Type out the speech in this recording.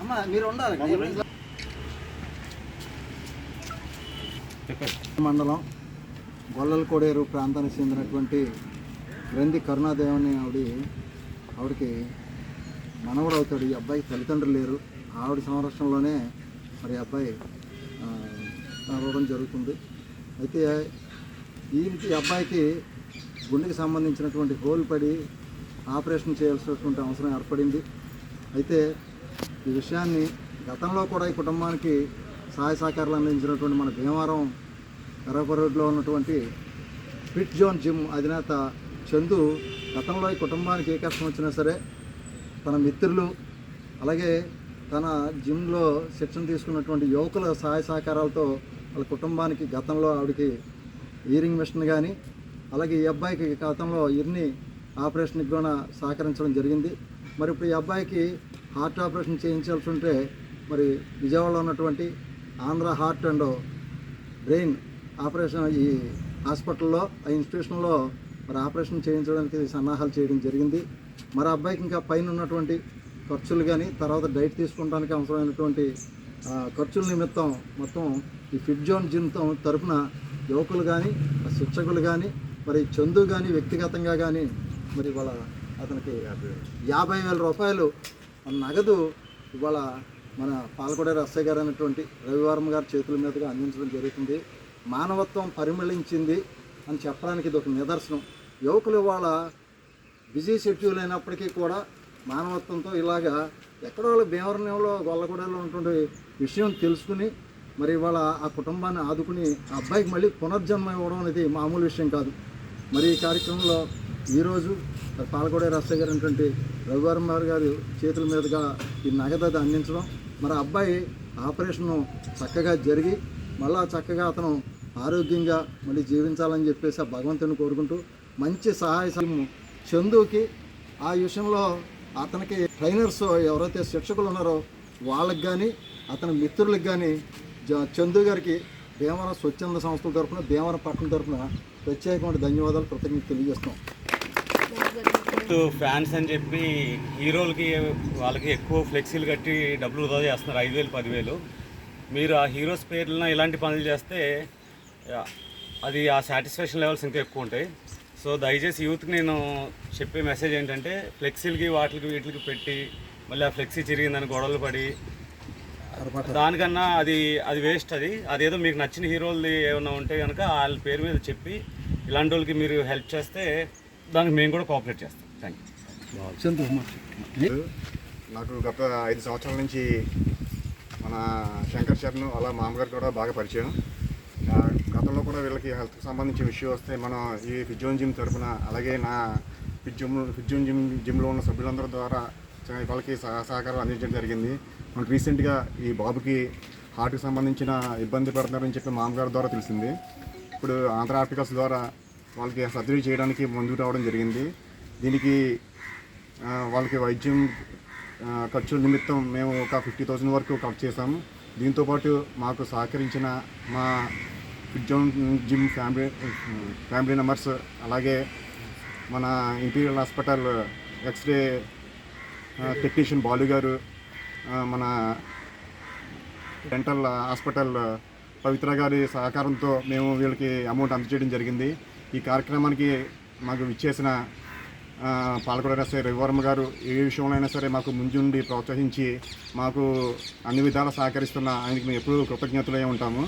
అమ్మా మీరు ఉండాలి. మండలం గొల్లల కోడేరు ప్రాంతానికి చెందినటువంటి గ్రంథి కరుణాదేవని ఆవిడ ఆవిడకి మనవడు అవుతాడు. ఈ అబ్బాయికి తల్లిదండ్రులు లేరు. ఆవిడ సంరక్షణలోనే మరి ఈ అబ్బాయి ఆ, నడవడం జరుగుతుంది. అయితే ఈ అబ్బాయికి గుండెకి సంబంధించినటువంటి హోల్ పడి ఆపరేషన్ చేయాల్సినటువంటి అవసరం ఏర్పడింది. అయితే ఈ విషయాన్ని గతంలో కూడా ఈ కుటుంబానికి సహాయ సహకారాలు అందించినటువంటి మన భీమవరం కరప రోడ్లో ఉన్నటువంటి ఫిట్ జోన్ జిమ్ అధినేత చందు గతంలో ఈ కుటుంబానికి ఏ కష్టం వచ్చినా సరే తన మిత్రులు అలాగే తన జిమ్లో శిక్షణ తీసుకున్నటువంటి యువకుల సహాయ సహకారాలతో వాళ్ళ కుటుంబానికి గతంలో ఆవిడకి ఈరింగ్ మిషన్ కానీ అలాగే ఈ అబ్బాయికి గతంలో ఇర్ని ఆపరేషన్కి కూడా సహకరించడం జరిగింది. మరి ఇప్పుడు ఈ అబ్బాయికి హార్ట్ ఆపరేషన్ చేయించాల్సి ఉంటే మరి విజయవాడలో ఉన్నటువంటి Andhra heart and brain operation ఈ హాస్పిటల్లో ఆ ఇన్స్టిట్యూషన్లో మరి ఆపరేషన్ చేయించడానికి సన్నాహాలు చేయడం జరిగింది. మరి అబ్బాయికి ఇంకా పైన ఉన్నటువంటి ఖర్చులు కానీ తర్వాత డైట్ తీసుకోవడానికి అవసరమైనటువంటి ఖర్చుల నిమిత్తం మొత్తం ఈ ఫిట్ జోన్ జిమ్ తరఫున యువకులు కానీ శిక్షకులు కానీ మరి చందు కానీ వ్యక్తిగతంగా కానీ మరి వాళ్ళ అతనికి యాభై వేల రూపాయలు నగదు ఇవాళ మన పాలకొడేరు అస్సయ్య గారు అనేటువంటి రవివారం గారి చేతుల మీదుగా అందించడం జరుగుతుంది. మానవత్వం పరిమళించింది అని చెప్పడానికి ఇది ఒక నిదర్శనం. యువకులు ఇవాళ బిజీ షెడ్యూల్ అయినప్పటికీ కూడా మానవత్వంతో ఇలాగా ఎక్కడో భీమవరంలో గొల్లగూడలో ఉన్నటువంటి విషయం తెలుసుకుని మరి ఇవాళ ఆ కుటుంబాన్ని ఆదుకుని ఆ అబ్బాయికి మళ్ళీ పునర్జన్మ ఇవ్వడం అనేది మామూలు విషయం కాదు. మరి ఈ కార్యక్రమంలో ఈరోజు పాలకొడే రాష్ట్ర గారు అనేటువంటి రవివారం గారు చేతుల మీదుగా ఈ నగదు అందించడం. మరి అబ్బాయి ఆపరేషను చక్కగా జరిగి మళ్ళా చక్కగా అతను ఆరోగ్యంగా మళ్ళీ జీవించాలని చెప్పేసి ఆ భగవంతుని కోరుకుంటూ మంచి సహాయ సహాయం చందుకి ఆ విషయంలో అతనికి ట్రైనర్స్ ఎవరైతే శిక్షకులు ఉన్నారో వాళ్ళకి కానీ అతని మిత్రులకు కానీ చందు గారికి భీమవరం స్వచ్ఛంద సంస్థల తరఫున భీమవరం పట్టణం తరఫున ప్రత్యేకమైన ధన్యవాదాలు కృతజ్ఞత తెలియజేస్తున్నాం. ఫ్యాన్స్ అని చెప్పి హీరోలకి వాళ్ళకి ఎక్కువ ఫ్లెక్సీలు కట్టి డబ్బులు వృధా చేస్తున్నారు ఐదు వేలు పదివేలు. మీరు ఆ హీరోస్ పేర్లను ఇలాంటి పనులు చేస్తే అది ఆ సాటిస్ఫాక్షన్ లెవెల్స్ ఇంకా ఎక్కువ ఉంటాయి. సో దయచేసి యూత్కి నేను చెప్పే మెసేజ్ ఏంటంటే ఫ్లెక్సీలకి వాటికి వీటికి పెట్టి మళ్ళీ ఆ ఫ్లెక్సీ చిరిగిందని గొడవలు పడి దానికన్నా అది అది వేస్ట్ అది. అదేదో మీకు నచ్చిన హీరోలది ఏమైనా ఉంటే కనుక వాళ్ళ పేరు మీద చెప్పి ఇలాంటి వాళ్ళకి మీరు హెల్ప్ చేస్తే దానికి మేము కూడా కోఆపరేట్ చేస్తాం. థ్యాంక్ యూ నాకు గత ఐదు సంవత్సరాల నుంచి మన శంకర్ చరణ్ అలా మామగారు కూడా బాగా పరిచయం. గతంలో కూడా వీళ్ళకి హెల్త్కి సంబంధించిన విషయం వస్తే మనం ఈ ఫిజ్జోన్ జిమ్ తరఫున అలాగే నా ఫిజ్జుమ్ ఫిజ్జోన్ జిమ్ జిమ్లో ఉన్న సభ్యులందరి ద్వారా వాళ్ళకి సహ- సహకారం అందించడం జరిగింది. మనం రీసెంట్గా ఈ బాబుకి హార్ట్కి సంబంధించిన ఇబ్బంది పడుతున్నారని చెప్పి మామగారి ద్వారా తెలిసింది. ఇప్పుడు ఆంధ్ర ఆర్టికల్స్ ద్వారా వాళ్ళకి సర్జరీ చేయడానికి ముందుకు రావడం జరిగింది. దీనికి వాళ్ళకి వైద్యం ఖర్చుల నిమిత్తం మేము ఒక ఫిఫ్టీ థౌసండ్ వరకు కట్ చేసాము దీంతోపాటు మాకు సహకరించిన మా Fitzone gym family family members అలాగే మన Imperial hospital x ray technician Balu గారు మన డెంటల్ హాస్పిటల్ పవిత్ర గారి సహకారంతో మేము వీళ్ళకి అమౌంట్ అందజేయడం జరిగింది. ఈ కార్యక్రమానికి మాకు విచ్చేసిన ఆ, పాలకొడ రవివర్మ గారు ఏ విషయంలో అయినా సరే మాకు ముందుండి ప్రోత్సహించి మాకు అన్ని విధాలా సహకరిస్తున్న ఆయనకి మేము ఎప్పుడూ కృతజ్ఞతలే ఉంటాము.